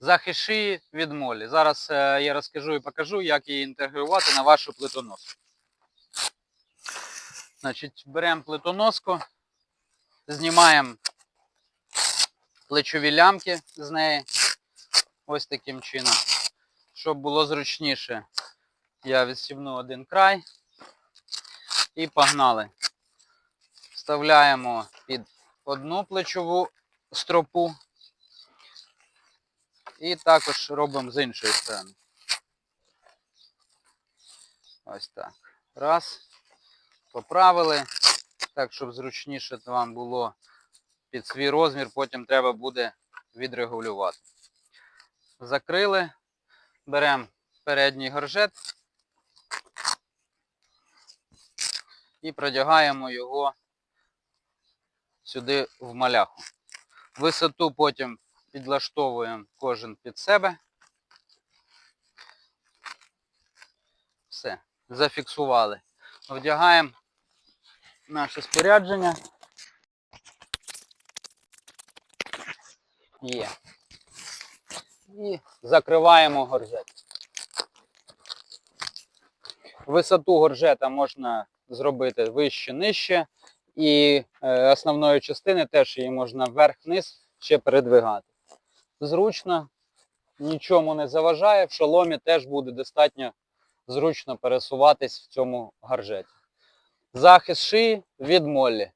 захист шиї від молі. Зараз е, я розкажу і покажу, як її інтегрувати на вашу плитоноску. Значить, беремо плитоноску, знімаємо плечові лямки з неї. Ось таким чином. Щоб було зручніше, я відстібну один край і погнали. Вставляємо під одну плечову стропу і також робимо з іншої сторони. Ось так. Раз. Поправили. Так, щоб зручніше вам було під свій розмір, потім треба буде відрегулювати. Закрили. Беремо передній горжет і продягаємо його сюди в маляху. Висоту потім підлаштовуємо кожен під себе. Все, зафіксували. Вдягаємо наше спорядження. Є. І закриваємо горжет. Висоту горжета можна зробити вище, нижче. І е, основної частини теж її можна вверх-вниз ще передвигати. Зручно, нічому не заважає, в шоломі теж буде достатньо зручно пересуватись в цьому гаржеті. Захист шиї від молі.